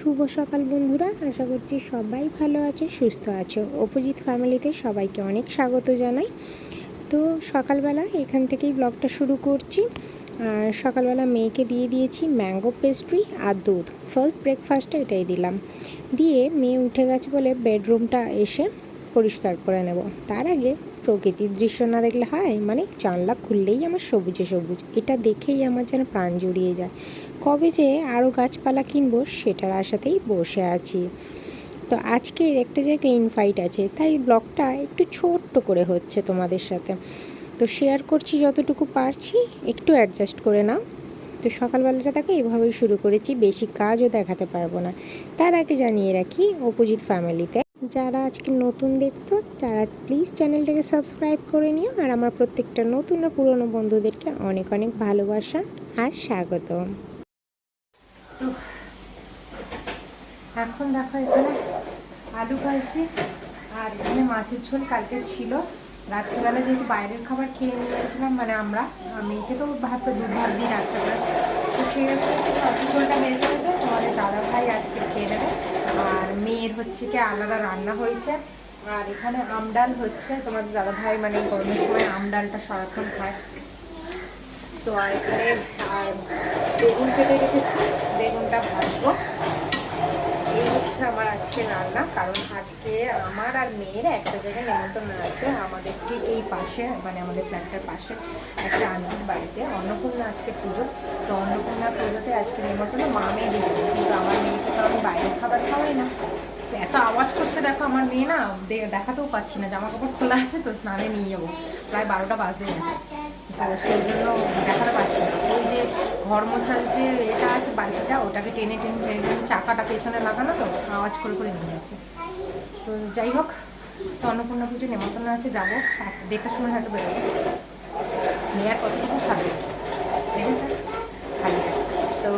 শুভ সকাল বন্ধুরা, আশা করছি সবাই ভালো আছে, সুস্থ আছো। অপোজিট ফ্যামিলিতে সবাইকে অনেক স্বাগত জানাই। তো সকালবেলা এখান থেকেই ব্লগটা শুরু করছি। আর সকালবেলা মেয়েকে দিয়ে দিয়েছি ম্যাঙ্গো পেস্ট্রি আর দুধ। ফার্স্ট ব্রেকফাস্টটা এটাই দিলাম। দিয়ে মেয়ে উঠে গেছে বলে বেডরুমটা এসে পরিষ্কার করে নেব। তার আগে প্রকৃতির দৃশ্য না দেখলে হয় মানে জানলা খুললেই আমার সবুজে সবুজ। এটা দেখেই আমার যেন প্রাণ জুড়িয়ে যায়। কবে যে আরও গাছপালা কিনবো সেটার আশাতেই বসে আছি। তো আজকের একটা জায়গায় ইনভাইট আছে, তাই ব্লগটা একটু ছোট্ট করে হচ্ছে তোমাদের সাথে। তো শেয়ার করছি যতটুকু পারছি, একটু অ্যাডজাস্ট করে নাও। তো সকালবেলাটা তাকে এভাবেই শুরু করেছি, বেশি কাজও দেখাতে পারব না। তার আগে জানিয়ে রাখি অপোজিট ফ্যামিলিতে যারা আজকে নতুন দেখতো তারা প্লিজ চ্যানেলটাকে সাবস্ক্রাইব করে নিও, আর আমার প্রত্যেকটা নতুন আর পুরনো বন্ধুদেরকে অনেক অনেক ভালোবাসা আর স্বাগত এখন দেখো এখানে আলু ভাজছি, আর এখানে মাছের ঝোল কালকে ছিল। রাত্রিবেলা যেহেতু বাইরের খাবার খেয়ে নিয়েছিলাম মানে আমরা মেয়েকে তো ভাত তো দুধ ভাত দিই রাত্রেবেলা। তো সেই মাছের ঝোলটা বেঁচে গেছে তোমাদের দাদা ভাই আজকে খেয়ে নেবে। আর মেয়ের হচ্ছে কি আলাদা রান্না হয়েছে। আর এখানে আমডাল হচ্ছে, তোমাদের দাদা ভাই মানে গরমের সময় আমডালটা সারাক্ষণ খায়। তো আর এখানে, আর বেগুন কেটে রেখেছি, বেগুনটা ভাজবো। হচ্ছে আমার আজকে রান্না, কারণ আজকে আমার আর মেয়ের একটা জায়গায় নেমন্তন্ন আছে। আমাদের ঠিক এই পাশে মানে আমাদের ফ্ল্যাটটার পাশে একটা আন্টির বাড়িতে অন্নপূর্ণা আজকে পুজো। তো অন্নপূর্ণা পুজোতে আজকে নেমন্তন্ন মা মেয়ে। কিন্তু আমার মেয়েকে তো আমি বাইরের খাবার খাওয়াই না। এত আওয়াজ করছে, দেখো আমার মেয়ে না দেখাতেও পাচ্ছি না। জামা কাপড় খোলা আছে, তো স্নানে নিয়ে যাব। প্রায় বারোটা বাজে। গেছে তো সেই জন্য দেখাতে পারছি না। ওই যে ঘর মোছার যে এটা আছে বালতিটা ওটাকে টেনে টেনে টেনে টেনে চাকাটা পেছনে লাগানো তো, আওয়াজ করে করে নিয়ে যাচ্ছে। তো যাই হোক তো অন্নপূর্ণা পুজো নেমন্তন্ন আছে, যাব। দেখার সময় হয়তো বেরোবো। মেয়ার কতটুকু খাবে? দেখেছে খালি তো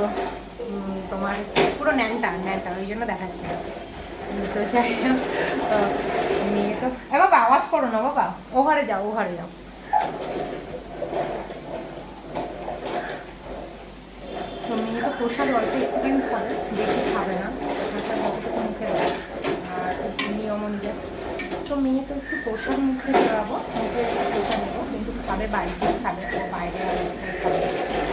তোমার হচ্ছে পুরো ন্যানটা ন্যানটা ওই জন্য দেখাচ্ছে। তো যাই হোক, তো মেয়ে তো বাবা, আওয়াজ করো না বাবা। ও ঘরে যাও, ও ঘরে যাও তো মেয়ে তো প্রসাদ অল্প একটুখানি খাবে, বেশি খাবে না। প্রসাদ যতটুকু মুখে আর নিয়ম অনুযায়ী। তো মেয়ে তো একটু প্রসাদ মুখে দেওয়াবো মুখে একটু প্রসাদ নেব কিন্তু খাবে বাড়িতেই খাবে বাইরে খাবে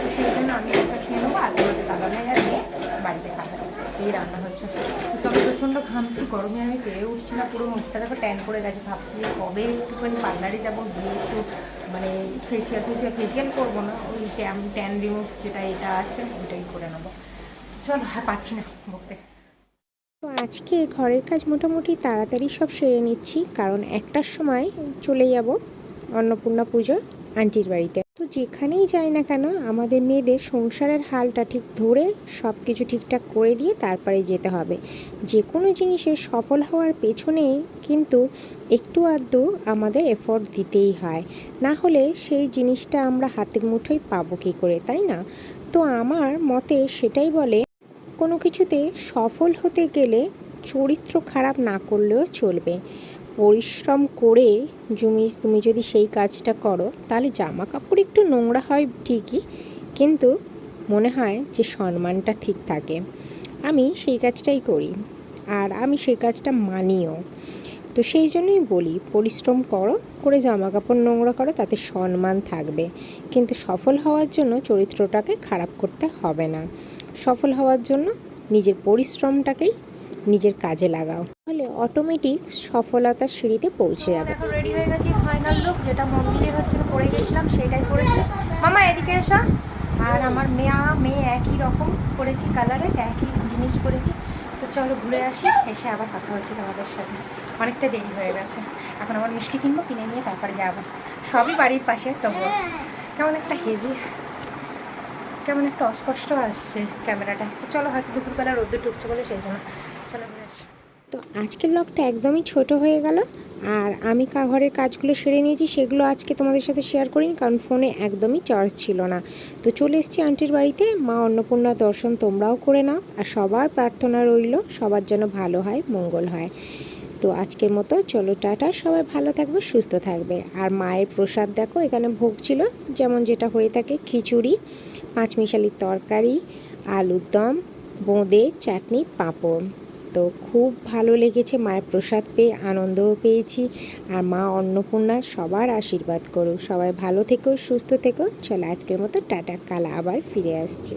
তো সেই জন্য আমি ওটা খেয়ে নেব, আর তোমাদের দাদা আর মেয়ে বাড়িতে খাবে। এই রান্না হচ্ছে। চলো, প্রচণ্ড ঘামছি, গরমে আমি পেরে উঠছি না, পুরো মুখটা দেখো ট্যান করে গেছে। ভাবছি কবে একটুখানি পার্লারে যাব, গিয়ে একটু মানে ফেসিয়াল ফেসিয়াল ফেসিয়াল করব না, ওই ট্যান ট্যান রিমুভ যেটা এটা আছে, ওইটাই করে নেব। চল হ্যাঁ পাচ্ছি না বকতে। তো আজকে ঘরের কাজ মোটামুটি তাড়াতাড়ি সব সেরে নিচ্ছি, কারণ একটার সময় চলে যাব অন্নপূর্ণা পুজো আন্টির বাড়িতে। তো যেখানেই যাই না কেন, আমাদের মেয়েদের সংসারের হালটা ঠিক ধরে সব কিছু ঠিকঠাক করে দিয়ে তারপরে যেতে হবে। যে কোনো জিনিসের সফল হওয়ার পেছনে কিন্তু একটু আধটু আমাদের এফোর্ট দিতেই হয়। না হলে সেই জিনিসটা আমরা হাতের মুঠোয় পাবো কী করে, তাই না? তো আমার মতে সেটাই বলে, কোনো কিছুতে সফল হতে গেলে চরিত্র খারাপ না করলেও চলবে। পরিশ্রম করে তুমি তুমি যদি সেই কাজটা করো, তাহলে জামা কাপড় একটু নোংরা হয় ঠিকই, কিন্তু মনে হয় যে সম্মানটা ঠিক থাকে। আমি সেই কাজটাই করি, আর আমি সেই কাজটা মানিও। তো সেই জন্যই বলি, পরিশ্রম করো, করে জামা কাপড় নোংরা করো, তাতে সম্মান থাকবে। কিন্তু সফল হওয়ার জন্য চরিত্রটাকে খারাপ করতে হবে না। সফল হওয়ার জন্য নিজের পরিশ্রমটাকেই নিজের কাজে লাগাও। তাহলে অটোমেটিক সফলতার সিঁড়িতে পৌঁছে যাবে। এখন রেডি হয়ে গেছি ফাইনাল লুক যেটা মন্দিরে হচ্ছে পরে গেছিলাম সেটাই পরেছি। মামা এদিকে এসো। আর আমার মেয়া মেয়ে একই রকম করেছি কালারে একই জিনিস করেছি তো চলো ঘুরে আসি এসে আবার কথা হচ্ছে তোমাদের সাথে। অনেকটা দেরি হয়ে গেছে। এখন আবার মিষ্টি কিনবো কিনে নিয়ে তারপরে যাব। সবই বাড়ির পাশে তবুও। কেমন একটা হেজি। কেমন একটা অস্পষ্ট আসছে ক্যামেরাটা। তো চলো হয়তো দুপুরবেলা রোদ্দুর ঢুকছে বলে সেই জন্য। তো আজকের ব্লগটা একদমই ছোট হয়ে গেল, আর আমি কা ঘরের কাজগুলো সেরে নিয়েছি, সেগুলো আজকে তোমাদের সাথে শেয়ার করিনি, কারণ ফোনে একদমই চার্জ ছিল না। তো চলে এসেছি আন্টির বাড়িতে, মা অন্নপূর্ণা দর্শন তোমরাও করে নাও, আর সবার প্রার্থনা রইল, সবার যেন ভালো হয়, মঙ্গল হয়। তো আজকের মতো, চলো টাটা, সবাই ভালো থাকবে, সুস্থ থাকবে। আর মায়ের প্রসাদ দেখো, এখানে ভোগ ছিল, যেমন যেটা হয়ে থাকে, খিচুড়ি, পাঁচমিশালির তরকারি, আলুর দম, বোঁদে, চাটনি, পাঁপড়। তো খুব ভালো লেগেছে। মায়ের প্রসাদ পেয়ে আনন্দও পেয়েছি। আর মা অন্নপূর্ণা সবার আশীর্বাদ করুক। সবাই ভালো থেকো, সুস্থ থেকো। চলো আজকের মতো টাটা। কালা আবার ফিরে আসছে।